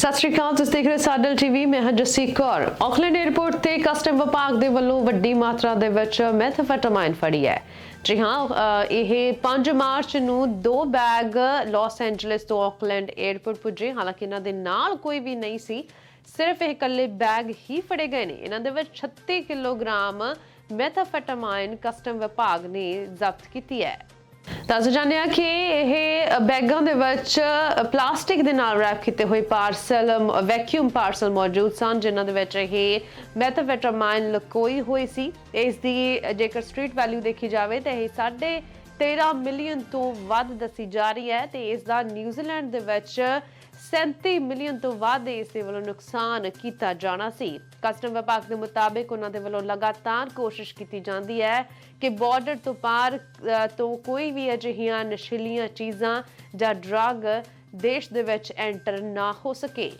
ਸਤਿ ਸ਼੍ਰੀ ਅਕਾਲ, ਤੁਸੀਂ ਦੇਖ ਰਹੇ ਹੋ ਸਾਡਲ ਟੀਵੀ, ਮੈਂ ਹਾਂ ਜੱਸੀ ਕੌਰ। ਆਕਲੈਂਡ 에ਅਰਪੋਰਟ ਤੇ ਕਸਟਮ ਵਿਭਾਗ ਦੇ ਵੱਲੋਂ ਵੱਡੀ ਮਾਤਰਾ ਦੇ ਵਿੱਚ ਮੈਥਾਫੈਟਾਮਾਈਨ ਫੜੀ ਹੈ। ਜੀ ਹਾਂ ਇਹ 5 ਮਾਰਚ ਨੂੰ ਦੋ ਬੈਗ ਲਾਸ ਐਂਜਲਸ ਤੋਂ ਆਕਲੈਂਡ 에ਅਰਪੋਰਟ ਪੁੱਜੇ। ਹਾਲਾਂਕਿ ਇਹਨਾਂ ਦੇ ਨਾਲ ਕੋਈ ਵੀ ਨਹੀਂ ਸੀ, ਸਿਰਫ ਇਹ ਇਕੱਲੇ ਬੈਗ ਹੀ ਫੜੇ ਗਏ ਨੇ। ਇਹਨਾਂ ਦੇ ਵਿੱਚ 36 ਕਿਲੋਗ੍ਰਾਮ ਮੈਥਾਫੈਟਾਮਾਈਨ ਕਸਟਮ ਵਿਭਾਗ ਨੇ ਜ਼ਬਤ ਕੀਤੀ ਹੈ। ਦੱਸ ਜਾਂਦੇ ਆ ਕਿ ਇਹ ਬੈਗਾਂ ਦੇ ਵਿੱਚ ਪਲਾਸਟਿਕ ਦੇ ਨਾਲ ਰੈਪ ਕੀਤੇ ਹੋਏ ਪਾਰਸਲ ਵੈਕਿਊਮ ਪਾਰਸਲ ਮੌਜੂਦ ਸਨ, ਜਿਨ੍ਹਾਂ ਦੇ ਵਿੱਚ ਇਹ ਮੈਥਾਫੈਟਾਮਾਈਨ ਲਕੋਈ ਹੋਈ ਸੀ। ਇਸ ਦੀ ਜੇਕਰ ਸਟਰੀਟ ਵੈਲਿਊ ਦੇਖੀ ਜਾਵੇ, ਤਾਂ ਇਹ ਸਾਢੇ 13 ਮਿਲੀਅਨ ਤੋਂ ਵੱਧ ਦੱਸੀ ਜਾ ਰਹੀ ਹੈ ਤੇ ਇਸ ਦਾ ਨਿਊਜ਼ੀਲੈਂਡ ਦੇ ਵਿੱਚ 37 ਮਿਲੀਅਨ ਤੋਂ ਵੱਧ ਇਸ ਦੇ ਵੱਲੋਂ ਨੁਕਸਾਨ ਕੀਤਾ ਜਾਣਾ ਸੀ। ਕਸਟਮ ਵਿਭਾਗ ਦੇ ਮੁਤਾਬਿਕ ਉਹਨਾਂ ਦੇ ਵੱਲੋਂ ਲਗਾਤਾਰ ਕੋਸ਼ਿਸ਼ ਕੀਤੀ ਜਾਂਦੀ ਹੈ ਕਿ ਬਾਰਡਰ ਤੋਂ ਪਾਰ ਤੋਂ ਕੋਈ ਵੀ ਅਜਿਹੀਆਂ ਨਸ਼ੀਲੀਆਂ ਚੀਜ਼ਾਂ ਜਾਂ ਡਰੱਗ ਦੇਸ਼ ਦੇ ਵਿੱਚ ਐਂਟਰ ਨਾ ਹੋ ਸਕੇ।